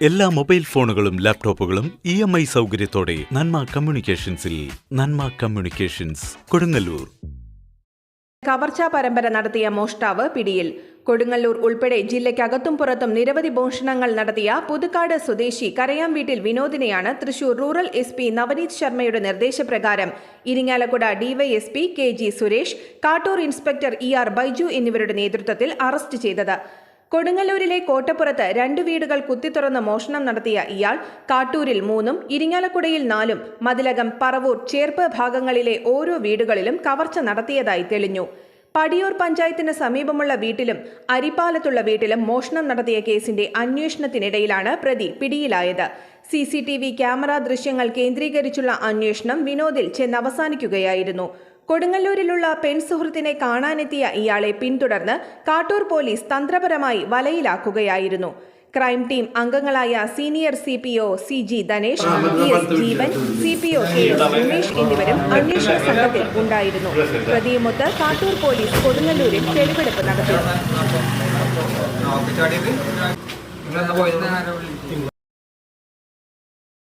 എല്ലാ മൊബൈൽ ഫോണുകളും ലാപ്ടോപ്പുകളും ഇ എം ഐ സൗകര്യത്തോടെ നന്മ കമ്മ്യൂണിക്കേഷൻസിൽ നന്മ കമ്മ്യൂണിക്കേഷൻസ് കൊടുങ്ങല്ലൂർ. കവർച്ചാ പരമ്പര നടത്തിയ മോഷ്ടാവ് പിടിയിൽ. കൊടുങ്ങല്ലൂർ ഉൾപ്പെടെ ജില്ലയ്ക്കകത്തും പുറത്തും നിരവധി മോഷണങ്ങൾ നടത്തിയ പുതുക്കാട് സ്വദേശി കരയാം വീട്ടിൽ വിനോദിനെയാണ് Thrissur rural S P Navaneeth ശർമ്മയുടെ നിർദ്ദേശപ്രകാരം. Irinjalakuda DYSP K G Suresh Kattoor inspector E R Baiju എന്നിവരുടെ നേതൃത്വത്തിൽ അറസ്റ്റ് ചെയ്തത്. കൊടുങ്ങല്ലൂരിലെ കോട്ടപ്പുറത്ത് രണ്ട് വീടുകൾ കുത്തിത്തുറന്ന് മോഷണം നടത്തിയ ഇയാൾ കാട്ടൂരിൽ മൂന്നും ഇരിങ്ങാലക്കുടയിൽ നാലും മതിലകം പറവൂർ ചേർപ്പ് ഭാഗങ്ങളിലെ ഓരോ വീടുകളിലും കവർച്ച നടത്തിയതായി തെളിഞ്ഞു. പടിയൂർ പഞ്ചായത്തിന് സമീപമുള്ള വീട്ടിലും അരിപ്പാലത്തുള്ള വീട്ടിലും മോഷണം നടത്തിയ കേസിന്റെ അന്വേഷണത്തിനിടയിലാണ് പ്രതി പിടിയിലായത്. C C T V camera ദൃശ്യങ്ങൾ കേന്ദ്രീകരിച്ചുള്ള അന്വേഷണം വിനോദിൽ ചെന്നവസാനിക്കുകയായിരുന്നു. കൊടുങ്ങല്ലൂരിലുള്ള പെൺസുഹൃത്തിനെ കാണാനെത്തിയ ഇയാളെ പിന്തുടർന്ന് കാട്ടൂർ പോലീസ് തന്ത്രപരമായി വലയിലാക്കുകയായിരുന്നു ക്രൈം ടീം അംഗങ്ങളായ senior C P O C G Dhanesh E S Jeevan C P O K S Umesh എന്നിവരും അന്വേഷണ സംഘത്തിൽ ഉണ്ടായിരുന്നു പ്രതിയുമൊത്ത് കാട്ടൂർ പോലീസ് കൊടുങ്ങല്ലൂരിൽ തെളിവെടുപ്പ് നടത്തി